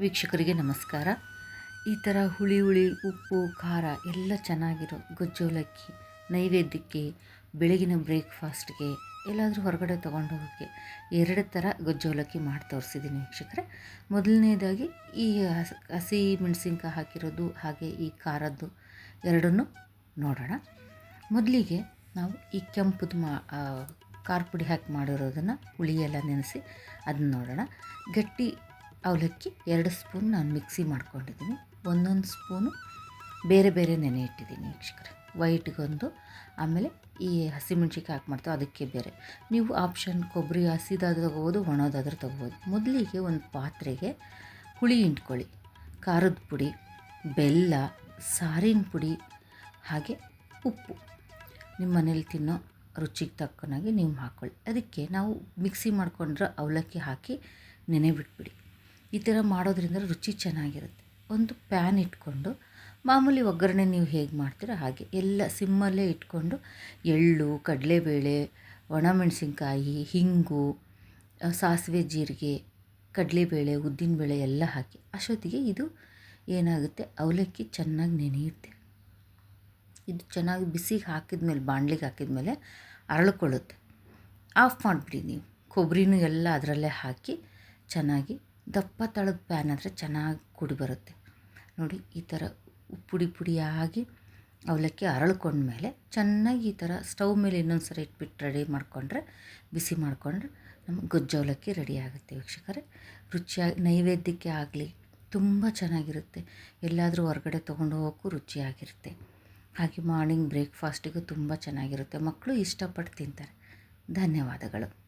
ವೀಕ್ಷಕರಿಗೆ ನಮಸ್ಕಾರ. ಈ ಥರ ಹುಳಿ ಹುಳಿ, ಉಪ್ಪು, ಖಾರ ಎಲ್ಲ ಚೆನ್ನಾಗಿರೋ ಗೊಜ್ಜೋಲಕ್ಕಿ ನೈವೇದ್ಯಕ್ಕೆ, ಬೆಳಗಿನ ಬ್ರೇಕ್ಫಾಸ್ಟ್ಗೆ ಎಲ್ಲಾದರೂ ಹೊರಗಡೆ ತೊಗೊಂಡು ಹೋಗೋಕ್ಕೆ ಎರಡು ಥರ ಗೊಜ್ಜೋಲಕ್ಕಿ ಮಾಡಿ ತೋರಿಸಿದ್ದೀನಿ ವೀಕ್ಷಕರೇ. ಮೊದಲನೇದಾಗಿ ಈ ಹಸ್ ಮೆಣಸಿನ್ಕಾಯಿ ಹಾಕಿರೋದು ಹಾಗೆ ಈ ಖಾರದ್ದು ಎರಡನ್ನೂ ನೋಡೋಣ. ಮೊದಲಿಗೆ ನಾವು ಈ ಕೆಂಪುದು ಮಾ ಖಾರ ಪುಡಿ ಹಾಕಿ ಮಾಡಿರೋದನ್ನು ಹುಳಿ ಎಲ್ಲ ನೆನೆಸಿ ಅದನ್ನ ನೋಡೋಣ. ಗಟ್ಟಿ ಅವಲಕ್ಕಿ ಎರಡು ಸ್ಪೂನ್ ನಾನು ಮಿಕ್ಸಿ ಮಾಡ್ಕೊಂಡಿದ್ದೀನಿ. ಒಂದೊಂದು ಸ್ಪೂನು ಬೇರೆ ಬೇರೆ ನೆನೆ ಇಟ್ಟಿದ್ದೀನಿ ವೀಕ್ಷಕರೇ. ವೈಟ್ಗೊಂದು, ಆಮೇಲೆ ಈ ಹಸಿಮೆಣ್ಸಿಕಾಯಿ ಹಾಕಿ ಮಾಡ್ತೀವಿ, ಅದಕ್ಕೆ ಬೇರೆ. ನೀವು ಆಪ್ಷನ್ ಕೊಬ್ಬರಿ, ಹಸಿದಾದ್ರೂ ತೊಗೋಬೋದು, ಒಣದಾದ್ರೂ ತೊಗೋಬೋದು. ಮೊದಲಿಗೆ ಒಂದು ಪಾತ್ರೆಗೆ ಹುಳಿ ಹಿಂಡ್ಕೊಳ್ಳಿ. ಖಾರದ ಪುಡಿ, ಬೆಲ್ಲ, ಸಾರಿನ ಪುಡಿ, ಹಾಗೆ ಉಪ್ಪು. ನಿಮ್ಮ ಮನೇಲಿ ತಿನ್ನೋ ರುಚಿಗೆ ತಕ್ಕನಾಗಿ ನೀವು ಹಾಕ್ಕೊಳ್ಳಿ. ಅದಕ್ಕೆ ನಾವು ಮಿಕ್ಸಿ ಮಾಡ್ಕೊಂಡ್ರೆ ಅವಲಕ್ಕಿ ಹಾಕಿ ನೆನೆ ಬಿಟ್ಬಿಡಿ. ಈ ಥರ ಮಾಡೋದ್ರಿಂದ ರುಚಿ ಚೆನ್ನಾಗಿರುತ್ತೆ. ಒಂದು ಪ್ಯಾನ್ ಇಟ್ಕೊಂಡು, ಮಾಮೂಲಿ ಒಗ್ಗರಣೆ ನೀವು ಹೇಗೆ ಮಾಡ್ತೀರೋ ಹಾಗೆ ಎಲ್ಲ ಸಿಮ್ಮಲ್ಲೇ ಇಟ್ಕೊಂಡು, ಎಳ್ಳು, ಕಡಲೆಬೇಳೆ, ಒಣಮೆಣಸಿನ್ಕಾಯಿ, ಹಿಂಗು ಸಾಸಿವೆ ಜೀರಿಗೆ, ಕಡಲೆಬೇಳೆ, ಉದ್ದಿನಬೇಳೆ ಎಲ್ಲ ಹಾಕಿ ಅಷ್ಟೊತ್ತಿಗೆ ಇದು ಏನಾಗುತ್ತೆ? ಅವಲಕ್ಕಿ ಚೆನ್ನಾಗಿ ನೆನೆಯುತ್ತೆ. ಇದು ಚೆನ್ನಾಗಿ ಬಿಸಿಗೆ ಹಾಕಿದ್ಮೇಲೆ, ಬಾಣಲಿಗೆ ಹಾಕಿದ್ಮೇಲೆ ಅರಳ್ಕೊಳ್ಳುತ್ತೆ. ಆಫ್ ಮಾಡಿಬಿಡಿ ನೀವು. ಕೊಬ್ಬರಿನೂ ಎಲ್ಲ ಅದರಲ್ಲೇ ಹಾಕಿ ಚೆನ್ನಾಗಿ ದಪ್ಪ ತಳದ ಪ್ಯಾನ್ ಆದರೆ ಚೆನ್ನಾಗಿ ಕುಡಿ ಬರುತ್ತೆ. ನೋಡಿ, ಈ ಥರ ಪುಡಿ ಪುಡಿಯಾಗಿ ಅವಲಕ್ಕಿ ಅರಳ್ಕೊಂಡ್ಮೇಲೆ ಚೆನ್ನಾಗಿ ಈ ಥರ ಸ್ಟವ್ ಮೇಲೆ ಇನ್ನೊಂದು ಸರಿ ಇಟ್ಬಿಟ್ಟು ರೆಡಿ ಮಾಡಿಕೊಂಡ್ರೆ, ಬಿಸಿ ಮಾಡಿಕೊಂಡ್ರೆ ನಮ್ಮ ಗೊಜ್ಜು ಅವಲಕ್ಕಿ ರೆಡಿ ಆಗುತ್ತೆ ವೀಕ್ಷಕರೇ. ರುಚಿಯಾಗಿ, ನೈವೇದ್ಯಕ್ಕೆ ಆಗಲಿ ತುಂಬ ಚೆನ್ನಾಗಿರುತ್ತೆ. ಎಲ್ಲಾದರೂ ಹೊರಗಡೆ ತೊಗೊಂಡು ಹೋಗೋಕ್ಕೂ ರುಚಿಯಾಗಿರುತ್ತೆ. ಹಾಗೆ ಮಾರ್ನಿಂಗ್ ಬ್ರೇಕ್ಫಾಸ್ಟಿಗೂ ತುಂಬ ಚೆನ್ನಾಗಿರುತ್ತೆ. ಮಕ್ಕಳು ಇಷ್ಟಪಟ್ಟು ತಿಂತಾರೆ. ಧನ್ಯವಾದಗಳು.